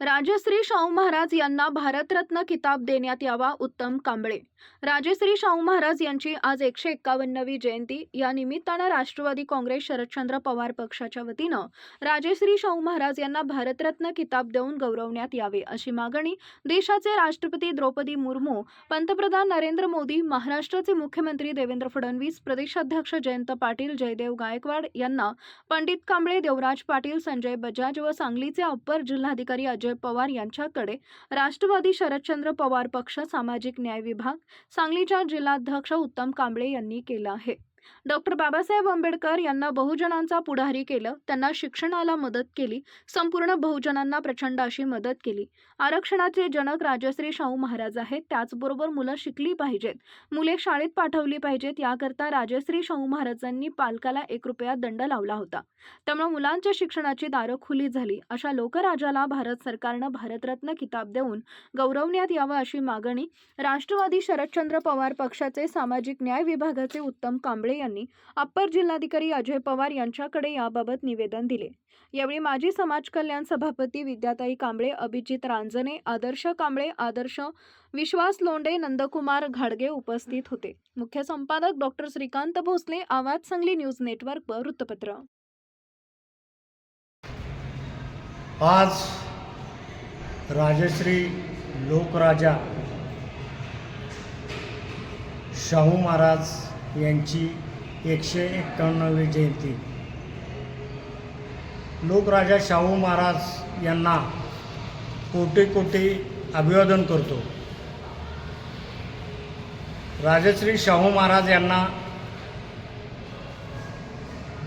राजश्री शाहू महाराज यांना भारतरत्न किताब देण्यात यावा उत्तम कांबळे. राजश्री शाहू महाराज यांची आज एकशे एक्कावन्नवी जयंती. या निमित्तानं राष्ट्रवादी काँग्रेस शरदचंद्र पवार पक्षाच्या वतीनं राजश्री शाहू महाराज यांना भारतरत्न किताब देऊन गौरवण्यात यावे अशी मागणी देशाचे राष्ट्रपती द्रौपदी मुर्मू पंतप्रधान नरेंद्र मोदी महाराष्ट्राचे मुख्यमंत्री देवेंद्र फडणवीस प्रदेशाध्यक्ष जयंत पाटील जयदेव गायकवाड यांना पंडित कांबळे देवराज पाटील संजय बजाज व सांगलीचे अप्पर जिल्हाधिकारी अजय पवार यांच्याकडे राष्ट्रवादी शरदचंद्र पवार पक्ष सामाजिक न्याय विभाग सांगलीच्या जिल्हाध्यक्ष उत्तम कांबळे यांनी केलं आहे. डॉक्टर बाबासाहेब आंबेडकर यांना बहुजनांचा पुढारी केलं. त्यांना शिक्षणाला मदत केली. संपूर्ण बहुजनांना प्रचंड अशी मदत केली. आरक्षणाचे जनक राजश्री शाहू महाराज आहेत. त्याचबरोबर मुलं शिकली पाहिजेत. मुले शाळेत पाठवली पाहिजेत. याकरता राजश्री शाहू महाराजांनी पालकाला एक रुपया दंड लावला होता. त्यामुळे मुलांच्या शिक्षणाची दारं खुली झाली. अशा लोकराजाला भारत सरकारनं भारतरत्न किताब देऊन गौरवण्यात यावं अशी मागणी राष्ट्रवादी शरदचंद्र पवार पक्षाचे सामाजिक न्याय विभागाचे उत्तम कांबळे यांनी अप्पर जिल्हाधिकारी अजय पवार यांच्याकडे याबाबत निवेदन दिले. यावेळी माजी समाज कल्याण सभापती विद्याताई कांबळे अभिजित रांजणे आदर्श कांबळे आदर्श विश्वास लोंडे नंदकुमार घाडगे उपस्थित होते. मुख्य संपादक डॉक्टर श्रीकांत भोसले आवाज सांगली न्यूज नेटवर्क वृत्तपत्र. आज राजश्री लोकराजा शाहू महाराज यांची एकशे एक्क्याण्णवी जयंती. लोकराजा शाहू महाराज यांना कोटी कोटी अभिवादन करतो. राजश्री शाहू महाराज यांना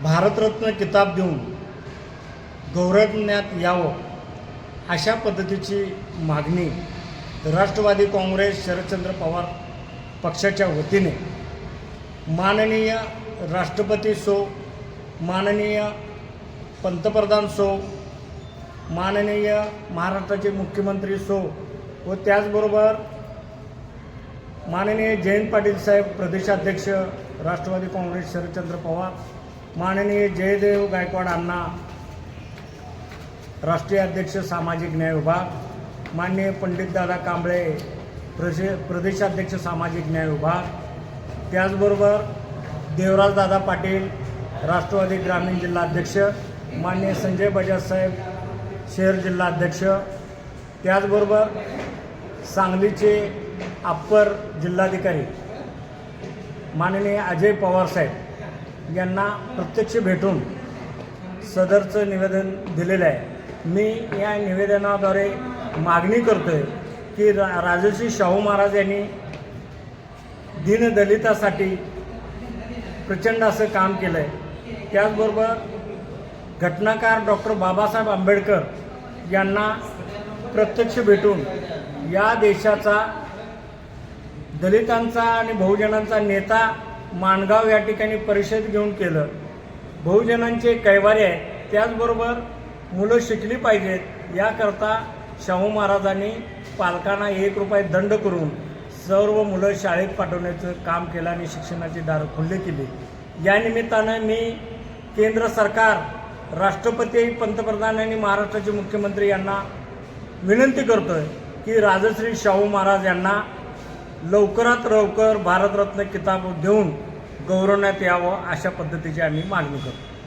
भारतरत्न किताब देऊन गौरवण्यात यावं अशा पद्धतीची मागणी राष्ट्रवादी काँग्रेस शरदचंद्र पवार पक्षाच्या वतीने माननीय राष्ट्रपती सो माननीय पंतप्रधान सो माननीय महाराष्ट्राचे मुख्यमंत्री सो व त्याचबरोबर माननीय जयंत पाटील साहेब प्रदेशाध्यक्ष राष्ट्रवादी काँग्रेस शरदचंद्र पवार माननीय जयदेव गायकवाड अण्णा राष्ट्रीय अध्यक्ष सामाजिक न्याय विभाग माननीय पंडितदादा कांबळे प्रशे प्रदेशाध्यक्ष सामाजिक न्याय विभाग त्याचबरोबर देवराजदादा पाटील राष्ट्रवादी ग्रामीण जिल्हाध्यक्ष माननीय संजय बजाज साहेब शहर जिल्हाध्यक्ष त्याचबरोबर सांगलीचे अप्पर जिल्हाधिकारी माननीय अजय पवार साहेब यांना प्रत्यक्ष भेटून सदरचं निवेदन दिलेलं आहे. मी या निवेदनाद्वारे मागणी करतो आहे की रा राजर्षी शाहू महाराज यांनी दीनदलितासाठी प्रचंड असं काम केलं आहे त्याचबरोबर घटनाकार डॉक्टर बाबासाहेब आंबेडकर यांना प्रत्यक्ष भेटून या देशाचा दलितांचा आणि बहुजनांचा नेता माणगाव या ठिकाणी परिषद घेऊन केलं. बहुजनांचे कैवारे आहे. त्याचबरोबर मुलं शिकली पाहिजेत. याकरता शाहू महाराजांनी पालकांना एक रुपये दंड करून सर्व मुलं शाळेत पाठवण्याचं काम केलं आणि शिक्षणाची दारं खुले केली. या निमित्तानं मी केंद्र सरकार राष्ट्रपती पंतप्रधान आणि महाराष्ट्राचे मुख्यमंत्री यांना विनंती करतो आहे की राजश्री शाहू महाराज यांना लवकरात लवकर भारतरत्न किताब देऊन गौरवण्यात यावं अशा पद्धतीची आम्ही मागणी करतो.